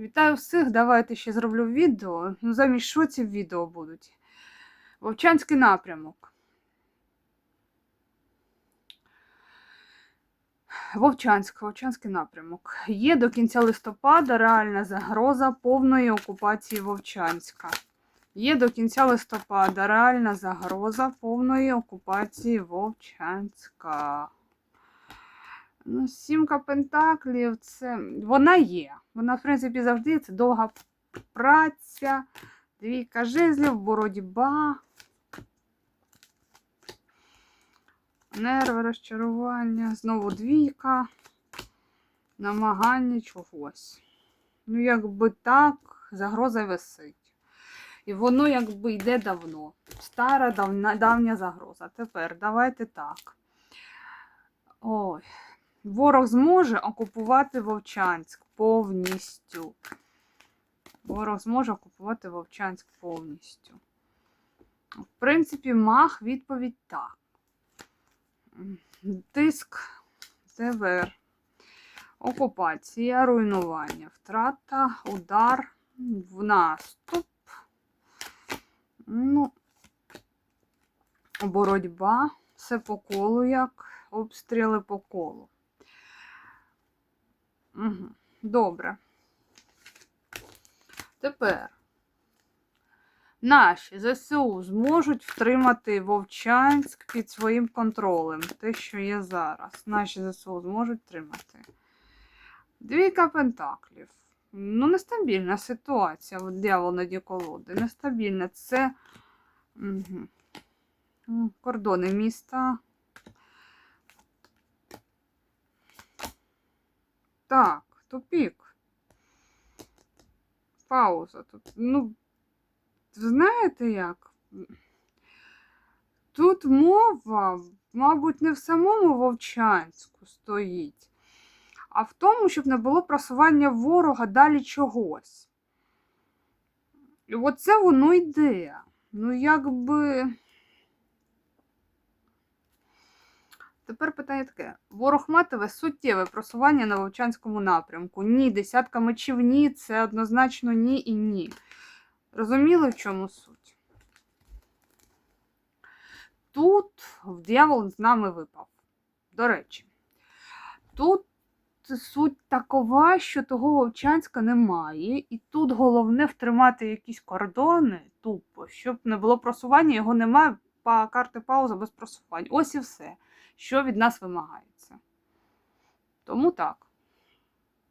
Вітаю всіх! Давайте ще зроблю відео. Ну, замість що ці відео будуть? Вовчанський напрямок. Вовчанськ, Вовчанський напрямок. Є до кінця листопада реальна загроза повної окупації Вовчанська. Є до кінця листопада реальна загроза повної окупації Вовчанська. Ну, сімка пентаклів це. Вона є. Вона, в принципі, завжди це довга праця, двійка жезлів, боротьба. Нерви, розчарування, знову двійка, намагання чогось. Ну, якби так, загроза висить. І воно якби йде давно. Стара давня, давня загроза. Тепер давайте так. Ой. Ворог зможе окупувати Вовчанськ повністю. Ворог зможе окупувати Вовчанськ повністю. В принципі, мах відповідь так. Тиск ТВР. Окупація, руйнування, втрата, удар, в наступ. Ну, боротьба, все по колу, як обстріли по колу. Добре. Тепер наші ЗСУ зможуть втримати Вовчанськ під своїм контролем. Те, що є зараз. Наші ЗСУ зможуть втримати. Двійка пентаклів. Ну, нестабільна ситуація. Дьявол на колоди. Нестабільна. Це угу. кордони міста. Так, тупік. Пауза тут. Ну, знаєте як? Тут мова, мабуть, не в самому Вовчанську стоїть, а в тому, щоб не було просування ворога далі чогось. І оце воно йде. Ну, якби. Тепер питання таке: ворог матиме суттєве просування на Вовчанському напрямку. Ні, десятка мечів ні, це однозначно ні і ні. Розуміли, в чому суть? Тут дьявол з нами випав. До речі, тут суть такова, що того Вовчанська немає, і тут головне втримати якісь кордони тупо, щоб не було просування, його немає. Карти пауза без просувань. Ось і все що від нас вимагається. Тому так.